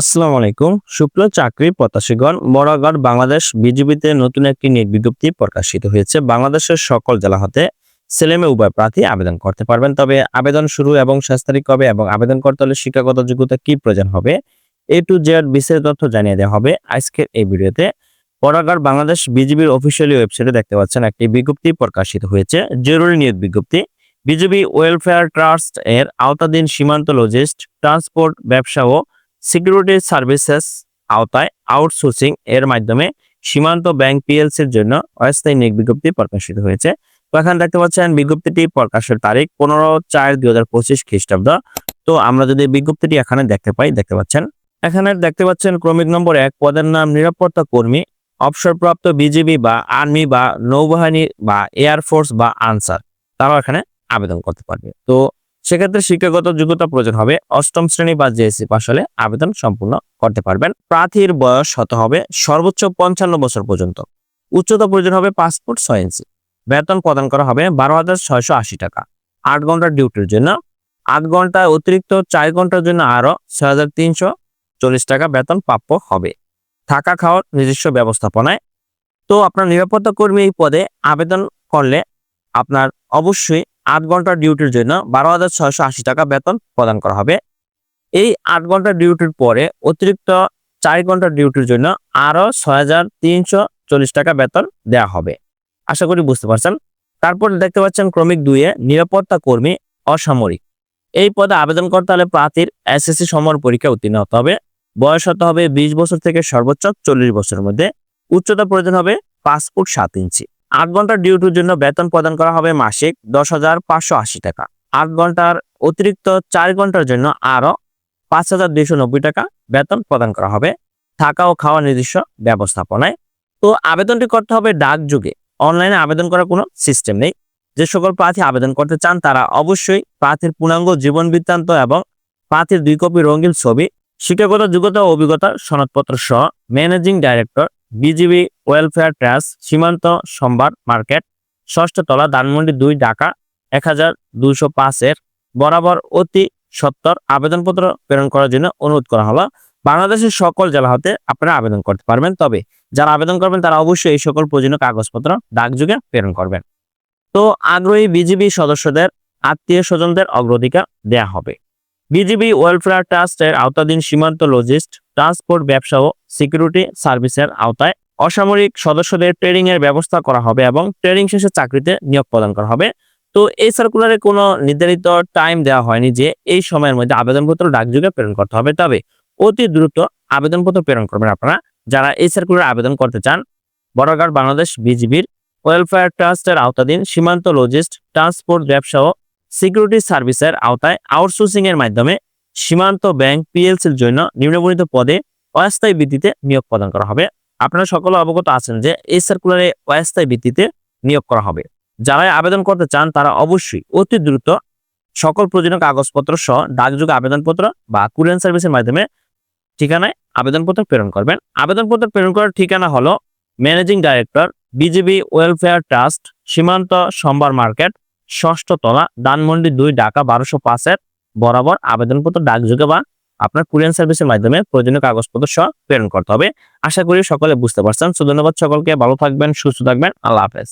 আসসালামু আলাইকুম। শুক্ল চাকরি প্রত্যাশীগণ বড়গড় বাংলাদেশ বিজেপিতে নতুন একটি নিয়োগ বিজ্ঞপ্তি প্রকাশিত হয়েছে। বাংলাদেশের সকল জেলা হতে ছেলেমেয়ে উভয় প্রার্থী আবেদন করতে পারবেন। তবে আবেদন শুরু এবং শেষ তারিখ কবে এবং আবেদন করতে হলে শিক্ষাগত যোগ্যতা কি প্রয়োজন হবে, এ টু জেড বিস্তারিত তথ্য জানিয়ে দেওয়া হবে আজকের এই ভিডিওতে। বড়গড় বাংলাদেশ বিজিবির অফিসিয়ালি ওয়েবসাইটে দেখতে পাচ্ছেন একটি বিজ্ঞপ্তি প্রকাশিত হয়েছে। জরুরি নিয়োগ বিজ্ঞপ্তি বিজেপি ওয়েলফেয়ার ট্রাস্ট এর আওতাধীন সীমান্ত লজিস্ট, ট্রান্সপোর্ট ব্যবসা ও সিকিউরিটি সার্ভিসেস আওতায় আউটসোর্সিং এর মাধ্যমে সীমান্ত ব্যাংক পিএলসির জন্য অস্থায়ী নিয়োগ বিজ্ঞপ্তি প্রকাশিত হয়েছে। তো এখানে দেখতে পাচ্ছেন বিজ্ঞপ্তিটি প্রকাশের তারিখ পনেরো চার দুই হাজার পঁচিশ খ্রিস্টাব্দ। তো আমরা যদি বিজ্ঞপ্তিটি এখানে দেখতে পাই, দেখতে পাচ্ছেন। এখানে দেখতে পাচ্ছেন ক্রমিক নম্বর এক, পদের নাম নিরাপত্তা কর্মী, অবসরপ্রাপ্ত বিজিবি বা আর্মি বা নৌবাহিনী বা এয়ারফোর্স বা আনসার। তারাও এখানে আবেদন করতে পারবে। তো সেক্ষেত্রে শিক্ষাগত যোগ্যতা প্রয়োজন হবে অষ্টম শ্রেণি বা জেএসসি পাশ হলে আবেদন সম্পূর্ণ করতে পারবেন। প্রার্থীর বয়স হতে হবে সর্বোচ্চ পঞ্চান্ন বছর পর্যন্ত। উচ্চতা প্রয়োজন হবে পাসপোর্ট ছয় ইঞ্চি। বেতন প্রদান করা হবে বারো হাজার ছয়শো আশি টাকা। আট ঘণ্টার ডিউটির জন্য। আট ঘণ্টা অতিরিক্ত চার ঘণ্টার জন্য আরও ছয় হাজার তিনশো চল্লিশ টাকা বেতন প্রাপ্য হবে। থাকা খাওয়ার নিজস্ব ব্যবস্থাপনায়। তো আপনার নিরাপত্তা কর্মী এই পদে আবেদন করলে আপনার অবশ্যই আট ঘণ্টার ডিউটির জন্য বারো হাজার ছয়শো আশি টাকা বেতন প্রদান করা হবে। এই আট ঘণ্টার ডিউটির পরে অতিরিক্ত চার ঘণ্টার ডিউটির জন্য আরও ছয় হাজার তিনশো চল্লিশ টাকা বেতন দেওয়া হবে। আশা করি বুঝতে পারছেন? তারপর দেখতে পাচ্ছেন ক্রমিক দুইয়ে নিরাপত্তা কর্মী অসামরিক। এই পদে আবেদন করতে হলে প্রার্থীর এসএসসি সমর পরীক্ষা উত্তীর্ণ হতে হবে। বয়স হতে হবে বিশ বছর থেকে সর্বোচ্চ চল্লিশ বছরের মধ্যে। উচ্চতা প্রয়োজন হবে ফুট সাত ইঞ্চি। আট ঘণ্টার ডিউটির জন্য বেতন প্রদান করা হবে মাসিক দশ হাজার পাঁচশো আশি টাকা। আট ঘণ্টার অতিরিক্ত চার ঘণ্টার জন্য আরও পাঁচ হাজার দুইশো নব্বই টাকা বেতন প্রদান করা হবে থাকা ও খাওয়া নির্দিষ্ট ব্যবস্থাপনায়। তো আবেদনটি করতে হবে ডাক যুগে। অনলাইনে আবেদন করার কোনো সিস্টেম নেই। যে সকল প্রার্থী আবেদন করতে চান তারা অবশ্যই প্রার্থীর পূর্ণাঙ্গ জীবন বৃত্তান্ত এবং প্রার্থীর দুই কপি রঙিন ছবি, শিক্ষাগত যোগ্যতা ও অভিজ্ঞতা সনদপত্র সহ managing director BGB welfare trust, Simanta Sambhar market, ষষ্ঠ তলা, ধানমন্ডি দুই, ঢাকা, এক হাজার দুইশো পাঁচের বরাবর অতি সত্তর আবেদনপত্র প্রেরণ করার জন্য অনুরোধ করা হলো। বাংলাদেশের সকল জেলা হতে আপনারা আবেদন করতে পারবেন, তবে যারা আবেদন করবেন তারা অবশ্যই এই সকল প্রয়োজনীয় কাগজপত্র ডাকযোগে প্রেরণ করবেন। তো আগ্রহী বিজিবি সদস্যদের, আত্মীয় স্বজনদের অগ্রাধিকার দেয়া হবে। বিজিবি ওয়েলফেয়ার ট্রাস্টের আওতাধীন সীমান্ত লজিস্ট, ট্রান্সপোর্ট ব্যবসা ও সিকিউরিটি সার্ভিসের আওতায় অসামরিক সদস্যদের ট্রেনিং এর ব্যবস্থা করা হবে এবং ট্রেনিং শেষে চাকরিতে নিয়োগ প্রদান করা হবে। তো এই সার্কুলারে কোনো নির্ধারিত টাইম দেওয়া হয়নি যে এই সময়ের মধ্যে আবেদনপত্র ডাকযোগে প্রেরণ করতে হবে। তবে অতি দ্রুত আবেদনপত্র প্রেরণ করবেন আপনারা যারা এই সার্কুলারে আবেদন করতে চান। বড়ঘাট বাংলাদেশ বিজিবির ওয়েলফেয়ার ট্রাস্টের আওতাধীন সীমান্ত লজিস্ট, ট্রান্সপোর্ট ব্যবসা ও সিকিউরিটি সার্ভিসের আওতায় আউটসোর্সিং এর মাধ্যমে সীমান্ত ব্যাংক পিএলসির জন্য নিম্নবর্ণিত পদে অস্থায়ী ভিত্তিতে নিয়োগ প্রদান করা হবে। আপনারা সকলে অবগত আছেন যে এই সার্কুলারে অস্থায়ী ভিত্তিতে নিয়োগ করা হবে। যারা আবেদন করতে চান, তারা অবশ্যই অতি দ্রুত সকল প্রয়োজনীয় কাগজপত্র সহ ডাকযোগে আবেদনপত্র বা কুরিয়ান সার্ভিসের মাধ্যমে ঠিকানায় আবেদনপত্র প্রেরণ করবেন। আবেদনপত্র প্রেরণ করার ঠিকানা হলো managing director, BGB welfare trust, Simanta Sambhar market ষষ্ঠ তলা দানমন্ডি দুই, ঢাকা বারোশো পাঁচের বরাবর আবেদনপত্র, ডাকযোগে বা আপনার কুরিয়ান সার্ভিসের মাধ্যমে প্রয়োজনীয় কাগজপত্র সহ প্রেরণ করতে হবে। আশা করি সকলে বুঝতে পারছেন। সো, ধন্যবাদ সকলকে। ভালো থাকবেন, সুস্থ থাকবেন। আল্লাহ হাফেজ।